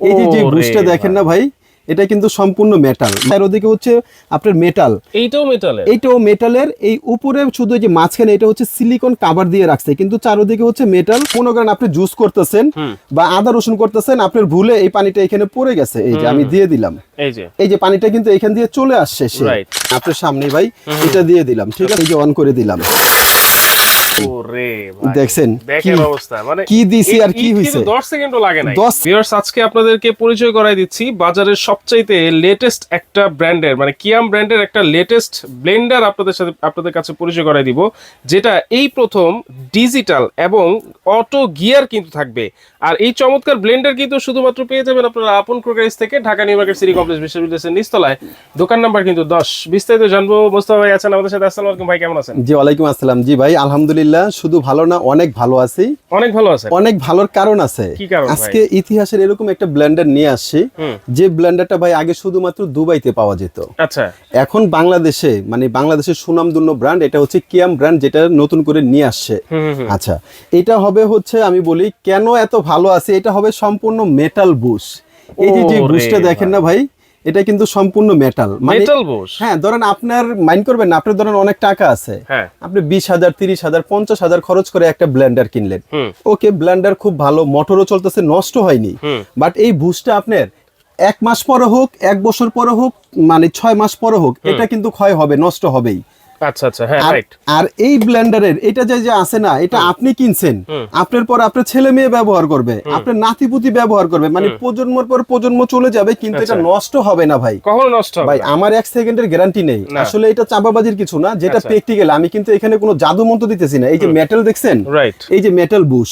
এই যে যে বুশটা দেখেন না ভাই এটা কিন্তু সম্পূর্ণ মেটাল আর ওদিকে হচ্ছে আপনার মেটাল এইটাও মেটালের এইটাও মেটালের এই উপরে শুধু যে মাঝখানে এটা হচ্ছে সিলিকন কাভার দিয়ে রাখছে কিন্তু চারোদিকে হচ্ছে মেটাল কোনো কারণে আপনি জুস করতেছেন বা আদা রসুন করতেছেন আপনার ভুলে এই পানিটা এখানে পড়ে গেছে। এই যে আমি দিয়ে দিলাম। এই যে। এই যে পানিটা কিন্তু এখান দিয়ে চলে আসছে সে আপনার সামনে ভাই এটা দিয়ে দিলাম ঠিক আছে? এই যে অন করে দিলাম। দেখছেন? কি- অবস্থা মানে দিছি আর কি এই- হইছে? 10 সেকেন্ডও লাগে না ভিউয়ার্স আজকে আপনাদেরকে পরিচয় করাই দিচ্ছি বাজারের সবচাইতে লেটেস্ট একটা ব্র্যান্ডের মানে কিয়াম ব্র্যান্ডের একটা লেটেস্ট ব্লেন্ডার আপনাদের সাথে আপনাদের কাছে পরিচয় করাই দিব যেটা এই প্রথম ডিজিটাল এবং অটো গিয়ার কিন্তু থাকবে। আর এই চমৎকার ব্লেন্ডার কিন্তু শুধুমাত্র পেয়ে যাবেন আপনারা আপন ক্রোকারিজ থেকে Dhaka new market city complex বিশ্ববিদ্যালয়ের নিচতলায়। দোকান নাম্বার কিন্তু দশ। বিস্তারিত জানব। মোস্তফা ভাই আছেন আমাদের সাথে। আসসালামু আলাইকুম ভাই কেমন আছেন? জি ওয়ালাইকুম আসসালাম। জি ভাই আলহামদুলিল্লাহ শুধু ভালো না অনেক ভালো আছি। অনেক ভালো আছেন? অনেক ভালোর কারণ আছে? আজকে ইতিহাসের এরকম একটা ব্লেন্ডার নিয়ে আসছি যে ব্লেন্ডারটা ভাই আগে শুধুমাত্র দুবাইতে পাওয়া যেত। আচ্ছা। এখন বাংলাদেশে মানে বাংলাদেশের সুনামধন্য ব্র্যান্ড এটা হচ্ছে কিয়াম ব্র্যান্ড যেটা নতুন করে নিয়ে আসছে। আচ্ছা এটা হবে হচ্ছে আমি বলি কেন এত ভালো আছে? এটা হবে সম্পূর্ণ মেটাল বুশ এই যে যে বুশটা দেখেন না ভাই এটা কিন্তু সম্পূর্ণ মেটাল মানে মেটাল বোস? হ্যাঁ ধরেন আপনার মাইন্ড করবেন না আপনার ধরেন অনেক টাকা আছে। হ্যাঁ। আপনি বিশ হাজার তিরিশ হাজার পঞ্চাশ হাজার খরচ করে একটা ব্লেন্ডার কিনলেন। ওকে ব্লেন্ডার খুব ভালো মোটরও চলতেছে নষ্ট হয়নি। বাট এই বুস্টটা আপনার এক মাস পরে হোক এক বছর পরে হোক মানে ছয় মাস পরে হোক এটা কিন্তু ক্ষয় হবে নষ্ট হবেই। আচ্ছা আচ্ছা হ্যাঁ রাইট আর এই ব্লেন্ডারের এটা যে যে আছে না এটা আপনি কিনছেন। আপনার পর আপনার ছেলে মেয়ে ব্যবহার করবে আপনার নাতিপুতি ব্যবহার করবে মানে প্রজন্মর পর প্রজন্ম চলে যাবে কিন্তু এটা আচ্ছা। নষ্ট হবে না ভাই। কখনো নষ্ট ভাই আমার এক সেকেন্ডের গ্যারান্টি নেই। আসলে এটা চাপাবাজির কিছু না যেটা আচ্ছা। প্র্যাকটিক্যাল আমি কিন্তু এখানে কোনো জাদু মন্ত্র দিতেছি না। এই যে মেটাল দেখছেন? রাইট এই যে মেটাল বুশ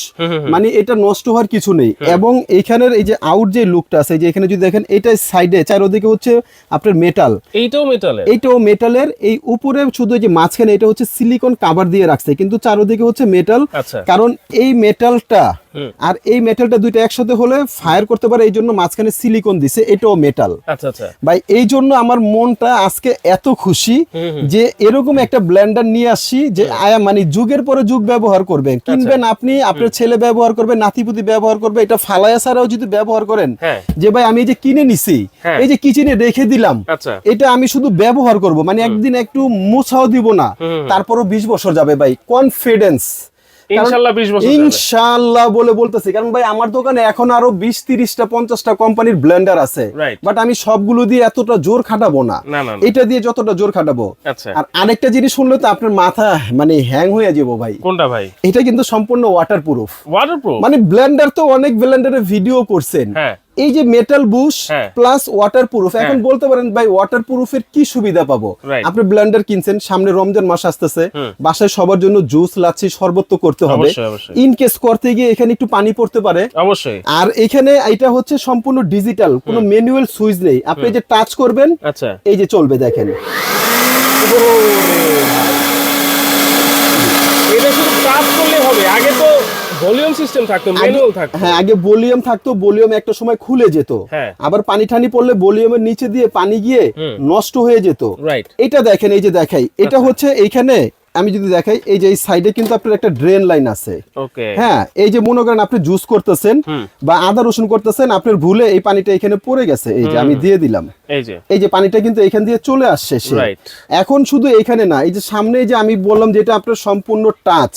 মানে এটা নষ্ট হওয়ার কিছু নেই। এবং এখানের এই যে আউট যে লুকটা আছে যে এখানে যদি দেখেন এটা সাইডে চারোদিকে হচ্ছে আপনার মেটাল এইটাও মেটালের এইটাও মেটালের এই উপরে শুধু যে মাঝখানে এটা হচ্ছে সিলিকন কাভার দিয়ে রাখছে কিন্তু চারোদিকে হচ্ছে মেটাল আচ্ছা কারণ এই মেটালটা। আর এই মেটালটা দুইটা একসাথে হলে ফায়ার করতে পারে এই জন্য মাঝখানে সিলিকন দিছে এটাও মেটাল আচ্ছা আচ্ছা। ভাই এই জন্য আমার মনটা আজকে এত খুশি যে এরকম একটা ব্লেন্ডার নিয়ে আসছি যে আয়া মানে যুগের পরে যুগ ব্যবহার করবেন আচ্ছা। কিনবেন আপনি আপনার ছেলে ব্যবহার করবে নাতিপুতি ব্যবহার করবে এটা ফালায়া ছাড়াও যদি ব্যবহার করেন হ্যাঁ। যে ভাই আমি এই যে কিনে নিছি হ্যাঁ। এই যে কিচেনে রেখে দিলাম এটা আমি শুধু ব্যবহার করব মানে একদিন একটু মোছাও দিব না তারপরও বিশ বছর যাবে ভাই। কনফিডেন্স ইনশাআল্লাহ 20 বছর ইনশাআল্লাহ বলে বলতেছি কারণ ভাই আমার দোকানে এখন আরও বিশ তিরিশটা পঞ্চাশটা কোম্পানির ব্লেন্ডার আছে। বাট আমি সবগুলো দিয়ে এতটা জোর খাটাবো না। এটা দিয়ে যতটা জোর খাটাবো। আচ্ছা। আর আরেকটা জিনিস শুনলে তো আপনার মাথা মানে হ্যাং হয়ে যাব ভাই। কোনটা ভাই? এটা কিন্তু সম্পূর্ণ ওয়াটার প্রুফ ওয়াটারপ্রুফ মানে ব্লেন্ডার তো অনেক ব্লেন্ডারে ভিডিও করছেন। হ্যাঁ। এই যে metal bush. Plus water proof এখন বলতে পারেন ভাই ওয়াটার প্রুফের কি সুবিধা পাবো? আপনি ব্লেন্ডার কিনছেন সামনে রমজান মাস আসতেছে বাসায় সবার জন্য জুস লাচ্ছি শরবত করতে হবে। ইন কেস করতে গিয়ে এখানে একটু পানি পড়তে পারে। অবশ্যই। আর এখানে এটা হচ্ছে সম্পূর্ণ ডিজিটাল কোনো ম্যানুয়াল সুইচ নেই। আপনি যে টাচ করবেন আচ্ছা। এই যে চলবে দেখেন। এটা শুধু কাজ করলে হবে। আগে তো ভলিউম সিস্টেম থাকতো ম্যানুয়াল থাকতো। হ্যাঁ আগে ভলিউম থাকতো ভলিউম একটা সময় খুলে যেত। হ্যাঁ। আবার পানি টানি পড়লে ভলিউমের নিচে দিয়ে পানি গিয়ে নষ্ট হয়ে যেত। রাইট এটা দেখেন এই যে দেখাই এটা হচ্ছে এইখানে আমি যদি দেখাই এই যে এই সাইডে কিন্তু আপনার একটা ড্রেন লাইন আছে। হ্যাঁ এই যে মনে করেন আপনি জুস করতেছেন বা আদা রসুন করতেছেন আপনার ভুলে এই পানিটা এখানে পড়ে গেছে। এই যে আমি দিয়ে দিলাম। এই যে। এই যে পানিটা কিন্তু এখান দিয়ে চলে আসছে সে. এখন শুধু এখানে না এই যে সামনে যে আমি বললাম যেটা আপনার সম্পূর্ণ টাচ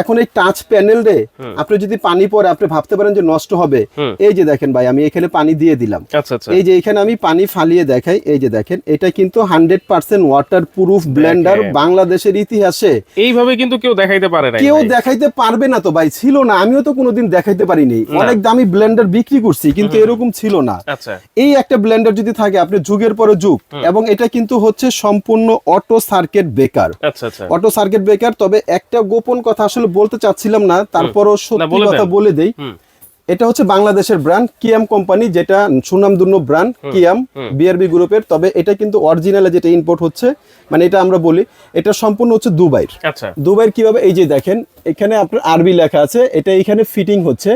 এখন এই টাচ প্যানেল রে আপনি যদি পানি পরে আপনি ভাবতে পারেন যে নষ্ট হবে এই যে দেখেন ভাই আমি এখানে পানি দিয়ে দিলাম। আচ্ছা আচ্ছা। এই যে এখানে আমি পানি ফালিয়ে দেখাই এই যে দেখেন এটা কিন্তু hundred percent water proof blender বাংলাদেশের ইতিহাসে এইভাবে কিন্তু কেউ দেখাইতে পারে না কেউ দেখাইতে পারবে না তো ভাই ছিল না আমিও তো কোনোদিন দেখাইতে পারিনি। অনেক দামি ব্লেন্ডার বিক্রি করছি কিন্তু এরকম ছিল না। আচ্ছা। এই একটা ব্লেন্ডার যদি থাকে আপনি যুগের পরে যুগ এবং এটা কিন্তু হচ্ছে সম্পূর্ণ অটো সার্কিট বেকার আচ্ছা আচ্ছা। অটো সার্কিট বেকার তবে একটা গোপন কথা আসলে বলতে চাচ্ছিলাম না তারপরও সত্যি কথা বলে দেই। এটা হচ্ছে বাংলাদেশের ব্র্যান্ড কিয়াম কোম্পানি যেটা সুনাম সুনামধন্য ব্র্যান্ড কিয়াম বিআরবি গ্রুপের। তবে এটা কিন্তু অরিজিনালে যেটা ইম্পোর্ট হচ্ছে মানে এটা আমরা বলি এটা সম্পূর্ণ হচ্ছে দুবাইর আচ্ছা। দুবাইয়ের কীভাবে এই যে দেখেন এখানে আপনার আরবি লেখা আছে এটা এখানে ফিটিং হচ্ছে।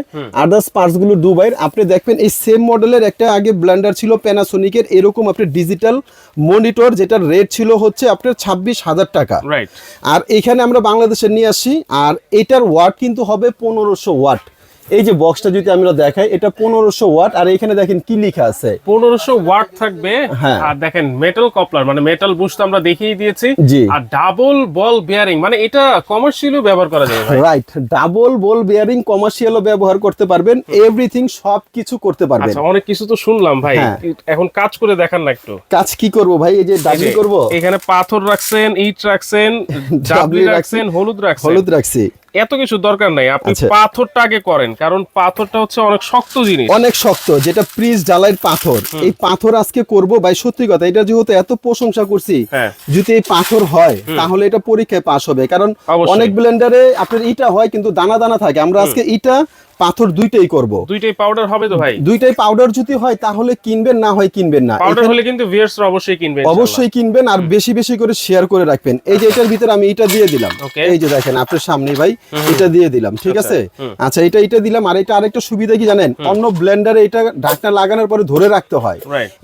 আদার্স পার্টসগুলো দুবাইয়ের। আপনি দেখবেন এই সেম মডেলের একটা আগে ব্লেন্ডার ছিল প্যানাসোনিকের এরকম আপনার ডিজিটাল মনিটর যেটার রেট ছিল হচ্ছে আপনার ছাব্বিশ হাজার টাকা। রাইট আর এখানে আমরা বাংলাদেশে নিয়ে আসি আর এটার ওয়াট কিন্তু হবে পনেরোশো ওয়াট এই যে বক্সটা যদি আমরা দেখাই এটা পনেরোশো ওয়াট আর এখানে দেখেন কি লেখা আছে? পনেরোশো ওয়াট থাকবে হ্যাঁ। আর দেখেন মেটাল কপলার মানে মেটাল বুশ তো আমরা দেখিয়ে দিয়েছি। আর ডাবল বল বিয়ারিং মানে এটা কমার্শিয়ালও ব্যবহার করা যায় রাইট ডাবল বল বেয়ারিং কমার্শিয়ালও ব্যবহার করতে পারবেন এভরিথিং সব কিছু করতে পারবেন। আচ্ছা অনেক কিছু তো শুনলাম ভাই। হ্যাঁ। এখন কাজ করে দেখান না একটু। কাজ কি করব ভাই? এই যে ডাবল করব? এখানে পাথর রাখছেন ইট রাখছেন ডাবলি রাখছেন হলুদ রাখছেন। হলুদ রাখছি। এত কিছু দরকার নাই। আপনি আচ্ছা। পাথরটা আগে করেন কারণ পাথরটা হচ্ছে অনেক শক্ত জিনিস। অনেক শক্ত যেটা প্রিজ ডালাইয়ের পাথর। এই পাথর আজকে করব ভাই সত্যি কথা এটা যেহেতু এত প্রশংসা করছি হ্যাঁ। যদি এই পাথর হয় তাহলে এটা পরীক্ষায় পাস হবে। কারণ অনেক ব্লেন্ডারে আপনার ইটা হয় কিন্তু দানা দানা থাকে। আমরা আজকে ইটা পাথর দুইটাই করব। দুইটাই পাউডার হবে তো ভাই। দুইটাই পাউডার যদি হয় তাহলে কিনবেন না হয় কিনবেন না। পাউডার হলে কিন্তু ভিউয়ার্সরা অবশ্যই কিনবে অবশ্যই কিনবেন আর বেশি বেশি করে শেয়ার করে রাখবেন। এই যে এটার ভিতরে আমি এটা দিয়ে দিলাম। এই যে দেখেন আপনার সামনে ভাই এটা দিয়ে দিলাম ঠিক আচ্ছা, আছে? আচ্ছা এটা এটা দিলাম আর এটা আরেকটা সুবিধা কি জানেন? অন্য ব্লেন্ডারে এটা ঢাকনা লাগানোর পরে ধরে রাখতে হয়।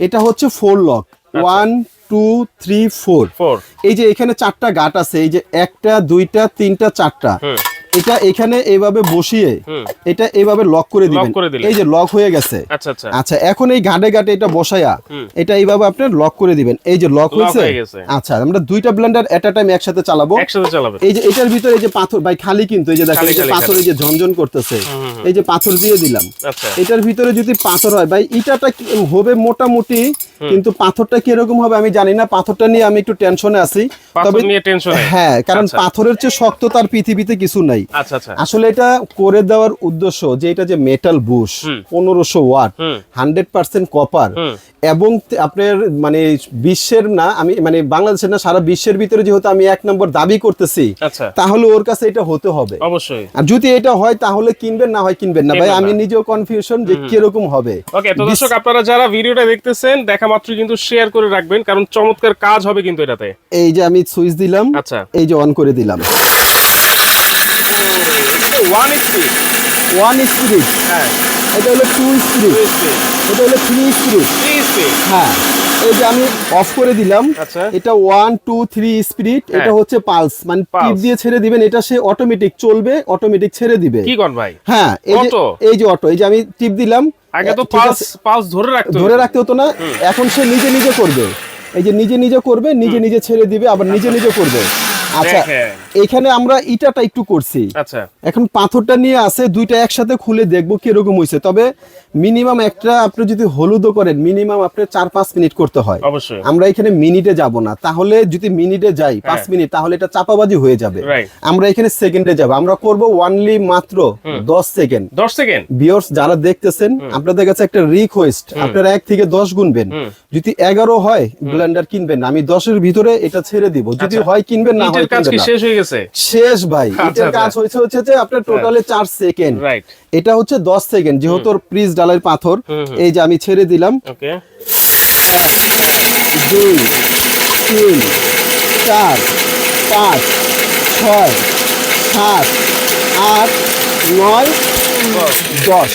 এটা হচ্ছে four lock one two three four এই যে এখানে চারটা গাট আছে এই যে একটা দুইটা তিনটা চারটা। এটা এখানে এইভাবে বসিয়ে এটা এইভাবে লক করে দিবেন। এই যে লক হয়ে গেছে। আচ্ছা আচ্ছা। আচ্ছা এখন এই ঘাটে ঘাটে এটা বসায়া এটা এইভাবে আপনি লক করে দিবেন। এই যে লক হয়েছে? আচ্ছা আমরা দুইটা ব্লেন্ডার এট টাইম একসাথে চালাবো। একসাথে চালাবে এই যে এটার ভিতরে এই যে পাথর ভাই খালি কিন্তু এই যে দেখেন এই যে পাথর এই যে ঝনঝন করতেছে। এই যে পাথর দিয়ে দিলাম। আচ্ছা। এটার ভিতরে যদি পাথর হয় ভাই ইটাটা হবে? মোটামুটি কিন্তু পাথরটা কীরকম হবে আমি জানি না পাথরটা নিয়ে আমি একটু টেনশনে আছি। টেনশন হ্যাঁ কারণ আচ্ছা। পাথরের চেয়ে শক্ত তার পৃথিবীতে কিছু নাই। আচ্ছা আচ্ছা। আসলে এটা করে দেওয়ার উদ্দেশ্য যে এটা যে মেটাল বুশ পনেরোশো ওয়াট। হান্ড্রেড পার্সেন্ট কপার এবং আপনার মানে বিশ্বের না আমি মানে বাংলাদেশের না সারা বিশ্বের ভিতরে যেহেতু আমি এক নম্বর দাবি করতেছি আচ্ছা। তাহলে ওর কাছে এটা হতে হবে। অবশ্যই। আর যদি এটা হয় তাহলে কিনবেন না হয় কিনবেন না। ভাই আমি নিজেও কনফিউশন যে কীরকম হবে। ওকে তো দর্শক আপনারা যারা ভিডিওটা দেখতেছেন দেখা মাত্র কিন্তু শেয়ার করে রাখবেন কারণ চমৎকার কাজ হবে কিন্তু এটাতে। এই যে আমি সুইচ দিলাম আচ্ছা। এই যে অন করে দিলাম। ওয়ান স্পিড ওয়ান হ্যাঁ। এটা হলো টু স্পিরিট এটা হলো থ্রি স্পিরিট থ্রি স্পিড হ্যাঁ। এই যে আমি অফ করে দিলাম আচ্ছা। এটা ওয়ান টু থ্রি স্পিরিট। এটা হচ্ছে পালস মানে টিপ দিয়ে ছেড়ে দিবেন এটা সে অটোমেটিক চলবে অটোমেটিক ছেড়ে দিবে। কি ভাই? হ্যাঁ এই যে এই যে অটো এই যে আমি টিপ দিলাম আগে তো পালস পালস ধরে রাখতে ধরে রাখতে হতো না এখন সে নিজে নিজে করবে। এই যে নিজে নিজে করবে নিজে নিজে ছেড়ে দিবে আবার নিজে নিজে করবে। আচ্ছা এখানে আমরা ইটাটা একটু করছি। আচ্ছা। এখন পাথরটা নিয়ে আছে দুইটা একসাথে খুলে দেখব কীরকম হয়েছে তবে মিনিমাম একটা আপনি যদি হলুদও করেন মিনিমাম আপনার চার পাঁচ মিনিট করতে হয়। অবশ্যই। আমরা এখানে মিনিটে যাব না। তাহলে যদি মিনিটে যাই পাঁচ হ্যাঁ। মিনিট তাহলে এটা চাপাবাজি হয়ে যাবে। আমরা এখানে সেকেন্ডে যাব। আমরা করব ওয়ানলি মাত্র দশ সেকেন্ড দশ সেকেন্ড বিয়র্স যারা দেখতেছেন আপনাদের কাছে একটা রিকোয়েস্ট আপনারা এক থেকে দশ গুনবেন। যদি এগারো হয় ব্লেন্ডার কিনবেন আমি দশের ভিতরে এটা ছেড়ে দিব। যদি আচ্ছা। হয় কিনবেন না হয় কাজ কিনবেন শেষ হয়ে গেছে? শেষ ভাই। আচ্ছা, এটার কাজ আচ্ছা। হয়েছে হচ্ছে যে আপনার টোটালে চার সেকেন্ড এটা হচ্ছে দশ সেকেন্ড যেহেতু প্রিজ ডালের পাথর এই যে আমি ছেড়ে দিলাম। দুই তিন চার পাঁচ ছয় সাত আট নয় দশ।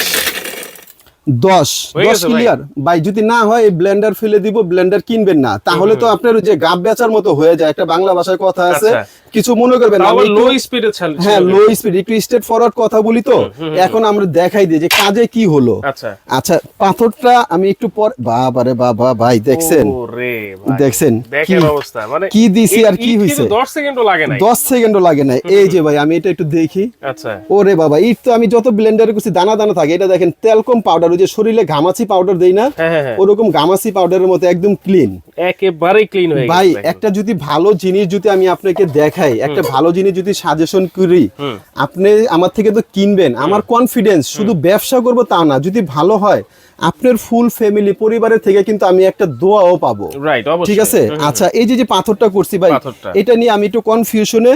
দশ দশ। ক্লিয়ার ভাই যদি না হয় ব্লেন্ডার ফেলে দিব ব্লেন্ডার কিনবেন না। তাহলে তো আপনার যে গাব বেচার মতো হয়ে যায়। একটা বাংলা ভাষায় কথা আছে। আচ্ছা। কিছু মনে করবেন না, লো স্পিডে হ্যাঁ লো স্পিড একটু স্ট্রেট ফরওয়ার্ড কথা বলি তো। এখন আমরা দেখাই দিই যে কাজে কি হলো। আচ্ছা। আচ্ছা পাথরটা আমি একটু পর বাবারে বাবা ভাই দেখছেন? ওরে ভাই। দেখছেন? কি- অবস্থা। মানে কি দিছি আর কি এই হইছে? কিন্তু 10 সেকেন্ডও লাগে নাই। দশ সেকেন্ডও লাগে না এই যে ভাই আমি এটা একটু দেখি। আচ্ছা। ওরে বাবা ইট তো আমি যত ব্লেন্ডারে করছি দানা দানা থাকে। এটা দেখেন তেলকম পাউডার যে শরীরে ঘামাচি পাউডার দেই না হ্যাঁ হ্যাঁ হ্যাঁ। ওরকম ঘামাচি পাউডারের মতো একদম ক্লিন একেবারে ক্লিন হয়ে ভাই একটা যদি ভালো জিনিস যদি আমি আপনাকে দেখাই একটা ভালো জিনিস যদি সাজেশন করি আপনি আমার থেকে তো কিনবেন আমার কনফিডেন্স শুধু ব্যবসা করব তা না যদি ভালো হয় আপনার ফুল ফ্যামিলি পরিবারের থেকে কিন্তু আমি একটা দোয়াও পাবো। রাইট অবশ্যই। ঠিক আছে? আচ্ছা এই যে যে পাথরটা করছি ভাই এটা নিয়ে আমি একটু কনফিউশনে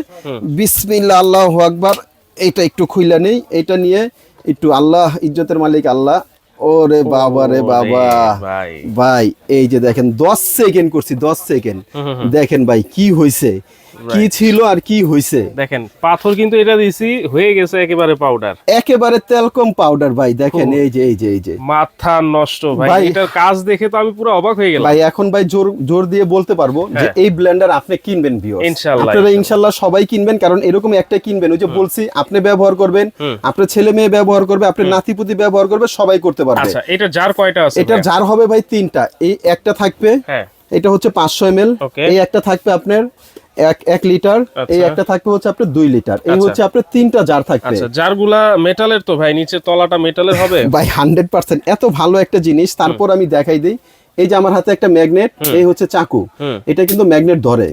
বিসমিল্লাহ আল্লাহ আকবার এটা একটু খুইলা নেই এটা নিয়ে একটু আল্লাহ ইজ্জতের মালিক আল্লাহ ওরে বাবা রে বাবা। ভাই। ভাই এই যে দেখেন দশ সেকেন্ড করছি দশ সেকেন্ড দেখেন ভাই কি হয়েছে কি ছিল আর কি হইছে? দেখেন পাথর কিন্তু এটা দিছি হয়ে গেছে একেবারে পাউডার একেবারে তেলকম পাউডার ভাই দেখেন এই যে এই যে এই যে। মাথা নষ্ট ভাই এটার কাজ দেখে তো আমি পুরো অবাক হয়ে গেলাম। ভাই এখন ভাই জোর জোর দিয়ে বলতে পারব যে হ্যাঁ। এই ব্লেন্ডার আপনি কিনবেন ইনশাআল্লাহ, আপনারা ইনশাআল্লাহ। সবাই কিনবেন কারণ এরকম একটা কিনবেন ওই যে বলছি আপনি ব্যবহার করবেন আপনার ছেলে মেয়ে ব্যবহার করবে আপনার নাতিপুতি ব্যবহার করবে সবাই করতে পারবে। আচ্ছা এটা যার কয়টা আছে ভাইয়া? জার হবে ভাই তিনটা এই একটা থাকবে হ্যাঁ। এটা হচ্ছে পাঁচশো এম. এই একটা থাকবে আপনার এক এক লিটার এই আচ্ছা। একটা থাকবে হচ্ছে আপনার দুই লিটার। এই আচ্ছা। হচ্ছে আপনার তিনটা জার থাকবে। আচ্ছা জারগুলা মেটালের তো ভাই নিচে তলাটা মেটালের হবে? ভাই হান্ড্রেড পার্সেন্ট এত ভালো একটা জিনিস। তারপর আমি দেখাই দিই। এই যে আমার হাতে একটা ম্যাগনেট এই হচ্ছে চাকু। এটা কিন্তু ম্যাগনেট ধরে।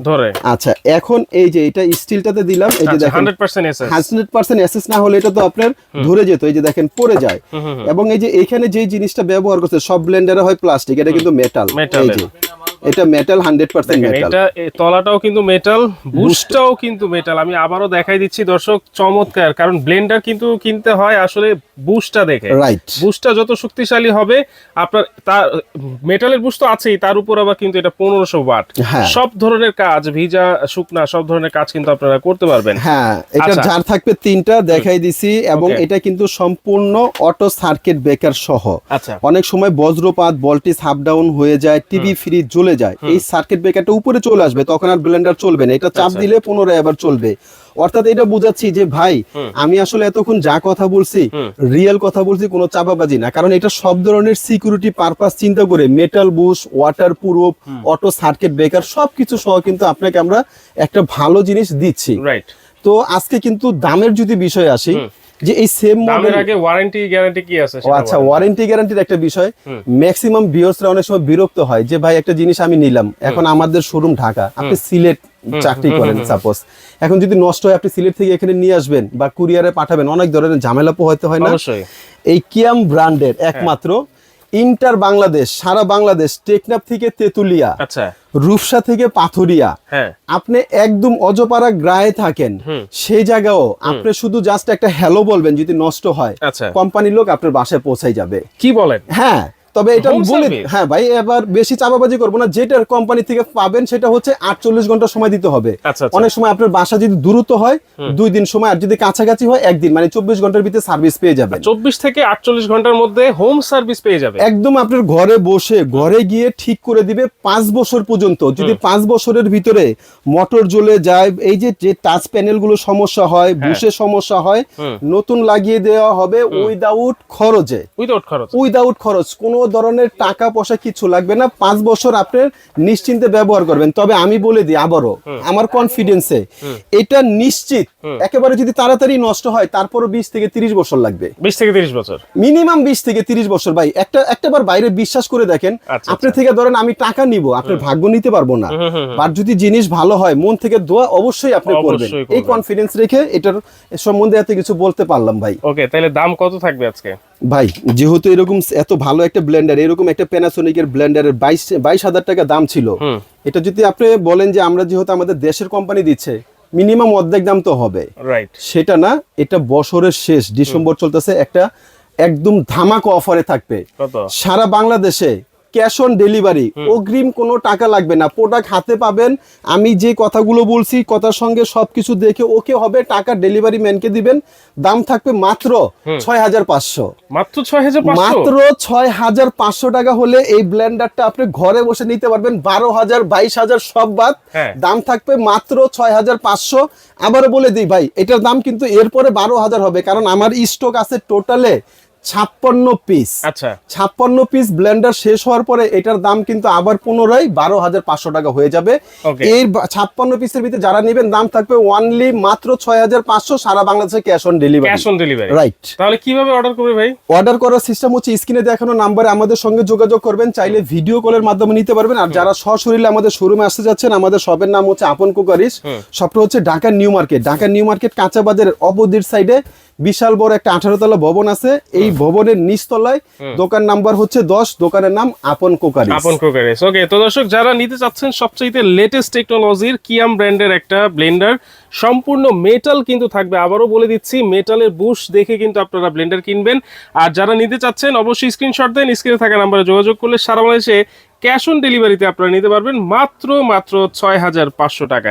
আচ্ছা এখন এই যে এটা স্টিলটাতে দিলাম এই যে আচ্ছা দেখেন। হান্ড্রেড পার্সেন্ট এসে হান্ড্রেড পার্সেন্ট অ্যাসেস না হলে এটা তো আপনার ধরে যেত। এই যে দেখেন পড়ে যায়। এবং এই যে এখানে যে জিনিসটা ব্যবহার করছে সব ব্লেন্ডারে হয় প্লাস্টিক এটা কিন্তু মেটাল এই যে। এটা মেটাল হান্ড্রেড পার্সেন্ট দেখেন মেটাল এটা তলাটাও কিন্তু মেটাল বুশটাও কিন্তু মেটাল আমি আবারও দেখাই দিচ্ছি দর্শক চমৎকার কারণ ব্লেন্ডার কিন্তু কিনতে হয় আসলে বুশটা দেখে। রাইট বুশটা যত শক্তিশালী হবে আপনার তার মেটালের বুশ তো আছেই তার উপর আবার কিন্তু এটা পনেরোশো ওয়াট হ্যাঁ। সব ধরনের কাজ ভিজা শুকনা সব ধরনের কাজ কিন্তু আপনারা করতে পারবেন। হ্যাঁ এটা আচ্ছা। থাকবে তিনটা দেখাই দিছি এবং এটা কিন্তু সম্পূর্ণ অটো সার্কিট ব্রেকার সহ। আচ্ছা। অনেক সময় বজ্রপাত বলটি সাপ ডাউন হয়ে যায় টিভি ফ্রিজ জ্বলে যায়। এই সার্কিট ব্রেকারটা উপরে চলে আসবে তখন আর ব্লেন্ডার চলবে না। এটা চাপ আচ্ছা। দিলে পুনরায় আবার চলবে। অর্থাৎ এটা বুঝাচ্ছি যে ভাই আমি আসলে এতক্ষণ যা কথা বলছি রিয়েল কথা বলছি কোনো চাপাবাজি না। কারণ এটা সব ধরনের সিকিউরিটি পারপাস চিন্তা করে metal bush water proof auto circuit breaker সবকিছু সহ কিন্তু আপনাকে আমরা একটা ভালো জিনিস দিচ্ছি। রাইট তো আজকে কিন্তু দামের যদি বিষয় আসি যে এই সেম মডেল আগে ওয়ারেন্টি গ্যারান্টি কি আছে আচ্ছা ওয়ারেন্টি গ্যারান্টির একটা বিষয়। ম্যাক্সিমাম ভিউয়ার্সরা অনেক সময় বিরক্ত হয় যে ভাই একটা জিনিস আমি নিলাম। এখন আমাদের শোরুম ঢাকা। আপনি সিলেট চাকরি করেন সাপোজ এখন যদি নষ্ট হয় আপনি সিলেট থেকে এখানে নিয়ে আসবেন বা কুরিয়ারে পাঠাবেন অনেক ধরনের ঝামেলা পোহাতে হয় না। এই কিয়াম ব্র্যান্ডের একমাত্র ইন্টার বাংলাদেশ সারা বাংলাদেশ টেকনাফ থেকে তেতুলিয়া আচ্ছা। রূপসা থেকে পাথুরিয়া। হ্যাঁ। আপনি একদম অজপাড়া গ্রায়ে থাকেন সেই জায়গাও আপনি শুধু জাস্ট একটা হ্যালো বলবেন যদি নষ্ট হয় আচ্ছা। কোম্পানির লোক আপনার বাসায় পৌঁছাই যাবে। কি বলেন? হ্যাঁ তবে এটা বলে হ্যাঁ ভাই এবার বেশি চাপাবাজি করব না। যেটা কোম্পানি থেকে পাবেন সেটা হচ্ছে আটচল্লিশ ঘণ্টা সময় দিতে হবে। আচ্ছা, আচ্ছা। অনেক সময় আপনার বাসা যদি দূরত্ব হয় দুই দিন সময় আর যদি কাছাকাছি হয় একদিন মানে চব্বিশ ঘণ্টার ভিতরে সার্ভিস পেয়ে যাবেন। চব্বিশ থেকে আটচল্লিশ ঘণ্টার মধ্যে হোম সার্ভিস পেয়ে যাবে একদম আপনার ঘরে বসে ঘরে গিয়ে ঠিক করে দিবে পাঁচ বছর পর্যন্ত। যদি পাঁচ বছরের ভিতরে মোটর জ্বলে যায় এই যে যে টাচ প্যানেলগুলো সমস্যা হয় হ্যাঁ। বুসে সমস্যা হয় নতুন লাগিয়ে দেওয়া হবে উইদাউট খরচে। উইদাউট খরচ। উইদাউট খরচ কোনো ধরনের টাকা পয়সা কিছু লাগবে না। পাঁচ বছর আপনার নিশ্চিন্তে ব্যবহার করবেন। তবে আমি বলে দিই আবারও আমার কনফিডেন্সে এটা নিশ্চিত। একেবারে যদি তাড়াতাড়ি নষ্ট হয় তারপরও বিশ থেকে তিরিশ বছর লাগবে। বিশ থেকে তিরিশ বছর? মিনিমাম বিশ থেকে তিরিশ বছর। ভাই একটা একটাবার বাইরে বিশ্বাস করে দেখেন আচ্ছা, আপনার থেকে ধরেন আমি টাকা নিব আপনার ভাগ্য নিতে পারব না। আর যদি জিনিস ভালো হয় মন থেকে দোয়া অবশ্যই আপনি করবেন। এই কনফিডেন্স রেখে এটার সম্বন্ধে এত কিছু বলতে পারলাম ভাই। ওকে তাহলে দাম কত থাকবে আজকে? ভাই যেহেতু এরকম এত ভালো একটা ব্লেন্ডার এরকম একটা প্যানাসোনিকের ব্লেন্ডারের বাইশ বাইশ হাজার টাকা দাম ছিল। এটা যদি আপনি বলেন যে আমরা যেহেতু আমাদের দেশের কোম্পানি দিচ্ছে মিনিমাম অর্ধেক দাম তো হবে। রাইট সেটা না এটা বছরের শেষ ডিসেম্বর চলতেছে একটা একদম ধামাক অফারে থাকবে। সারা বাংলাদেশে ক্যাশ অন ডেলিভারি। অগ্রিম কোনো টাকা লাগবে না। প্রোডাক্ট হাতে পাবেন। আমি যে কথাগুলো বলছি কথার সঙ্গে সবকিছু দেখে ওকে হবে টাকা ডেলিভারি ম্যানকে দিবেন। দাম থাকবে মাত্র ছয় হাজার পাঁচশো। মাত্র ছয় হাজার পাঁচশো? মাত্র ছয় হাজার পাঁচশো টাকা হলে এই ব্লেন্ডারটা আপনি ঘরে বসে নিতে পারবেন। বারো হাজার বাইশ হাজার সব বাদ। হ্যাঁ। দাম থাকবে মাত্র ছয় হাজার পাঁচশো। আবারও বলে দিই ভাই এটার দাম কিন্তু এরপরে বারো হাজার হবে। কারণ আমার স্টক আছে টোটালে ছাপ্পান্ন পিস আচ্ছা। ছাপ্পান্ন পিস ব্লেন্ডার শেষ হওয়ার পরে এটার দাম কিন্তু আবার পুনরায় বারো হাজার পাঁচশো টাকা হয়ে যাবে। এই ছাপ্পান্ন পিসের ভিতরে যারা নেবেন দাম থাকবে ওয়ানলি মাত্র ছয় হাজার পাঁচশো সারা বাংলাদেশে cash on delivery cash on delivery right তাহলে কীভাবে অর্ডার করবে ভাই? অর্ডার করার সিস্টেম হচ্ছে স্ক্রিনে দেখানো নাম্বারে আমাদের সঙ্গে যোগাযোগ করবেন চাইলে ভিডিও কলের মাধ্যমে নিতে পারবেন। আর যারা সশরীরে আমাদের শোরুমে আসতে যাচ্ছেন আমাদের শপের নাম হচ্ছে আপন কুকারিস। শপটা হচ্ছে Dhaka new market. Dhaka new market কাঁচা বাজারের অপোজিট সাইডে বিশাল বড় একটা আঠারো তলা ভবন আছে। এই ভবনের নিচতলায় দোকান নাম্বার হচ্ছে দশ দোকানের নাম আপন কুকারিস। আপন ক্রোকারিস ওকে তো দর্শক যারা নিতে চাচ্ছেন সবচেয়ে লেটেস্ট টেকনোলজির কিয়াম ব্র্যান্ডের একটা ব্লেন্ডার সম্পূর্ণ মেটাল কিন্তু থাকবে। আবারও বলে দিচ্ছি মেটালের বুশ দেখে কিন্তু আপনারা ব্লেন্ডার কিনবেন। আর যারা নিতে চাচ্ছেন অবশ্যই স্ক্রিনশট দেন স্ক্রিনে থাকা নাম্বারে যোগাযোগ করলে সারা বাংলাদেশে ক্যাশ অন ডেলিভারিতে আপনারা নিতে পারবেন মাত্র মাত্র ছয় হাজার পাঁচশো টাকায়।